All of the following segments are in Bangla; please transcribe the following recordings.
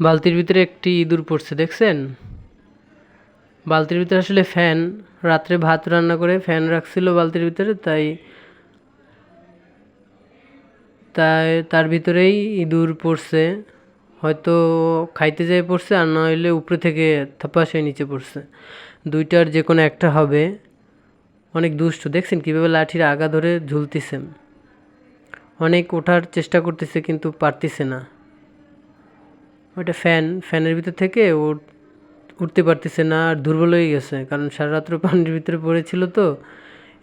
বালতির ভিতরে একটি ইঁদুর পড়ছে, দেখছেন? বালতির ভিতরে আসলে ফ্যান। রাত্রে ভাত রান্না করে ফ্যান রাখছিল বালতির ভিতরে, তাই তাই তার ভিতরেই ইঁদুর পড়ছে। হয়তো খাইতে যেয়ে পড়ছে, আর না হইলে উপরে থেকে থাপাসে নিচে পড়ছে। দুইটার যে কোনো একটা হবে। অনেক দুষ্ট, দেখছেন কীভাবে লাঠির আগা ধরে ঝুলতেছে। অনেক ওঠার চেষ্টা করতেছে, কিন্তু পারতেছে না। ওইটা ফ্যান, ফ্যানের ভিতর থেকে ও উঠতে পারতেছে না আর দুর্বল হয়ে গেছে। কারণ সারা রাত্র পানির ভিতরে পড়েছিল তো,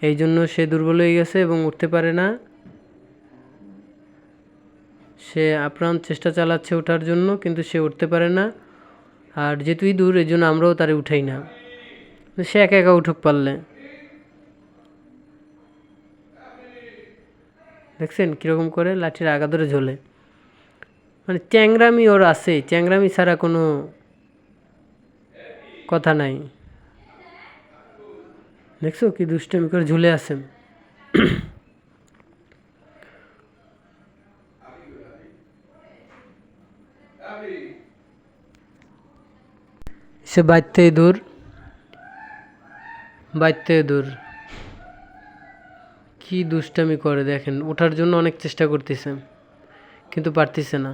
এই জন্য সে দুর্বল হয়ে গেছে এবং উঠতে পারে না। সে আপ্রাণ চেষ্টা চালাচ্ছে ওঠার জন্য, কিন্তু সে উঠতে পারে না। আর যেহেতুই দূর এই জন্য আমরাও তারে উঠাই না। সে একা একা উঠুক পারলে। দেখছেন কীরকম করে? লাঠির আগা ধরে ঝোলে। মানে চ্যাংরামি ওর আছে, চ্যাংরামি ছাড়া কোনো কথা নাই। দেখছ কি দুষ্টমি করে ঝুলে আছে সে বাইতে দূর বাইতে দূর। কি দুষ্টামি করে দেখেন, ওঠার জন্য অনেক চেষ্টা করতেছে, কিন্তু পারতেছে না।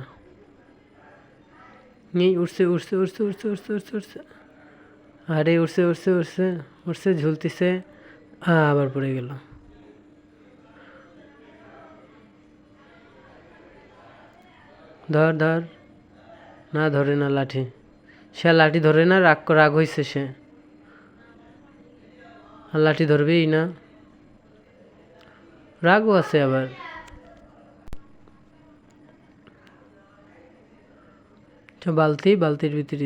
এই উঠছে উঠছে উঠছে উঠছে উঠছে উঠছে উঠছে আরে উঠছে উঠছে উঠছে উঠছে ঝুলতেছে আবার পড়ে গেল ধর ধর না ধরে না লাঠি সে লাঠি ধরে না রাগ রাগ হয়েছে সে আর লাঠি ধরবেই না। রাগও আছে আবার। বালতি বালতির ভিতরে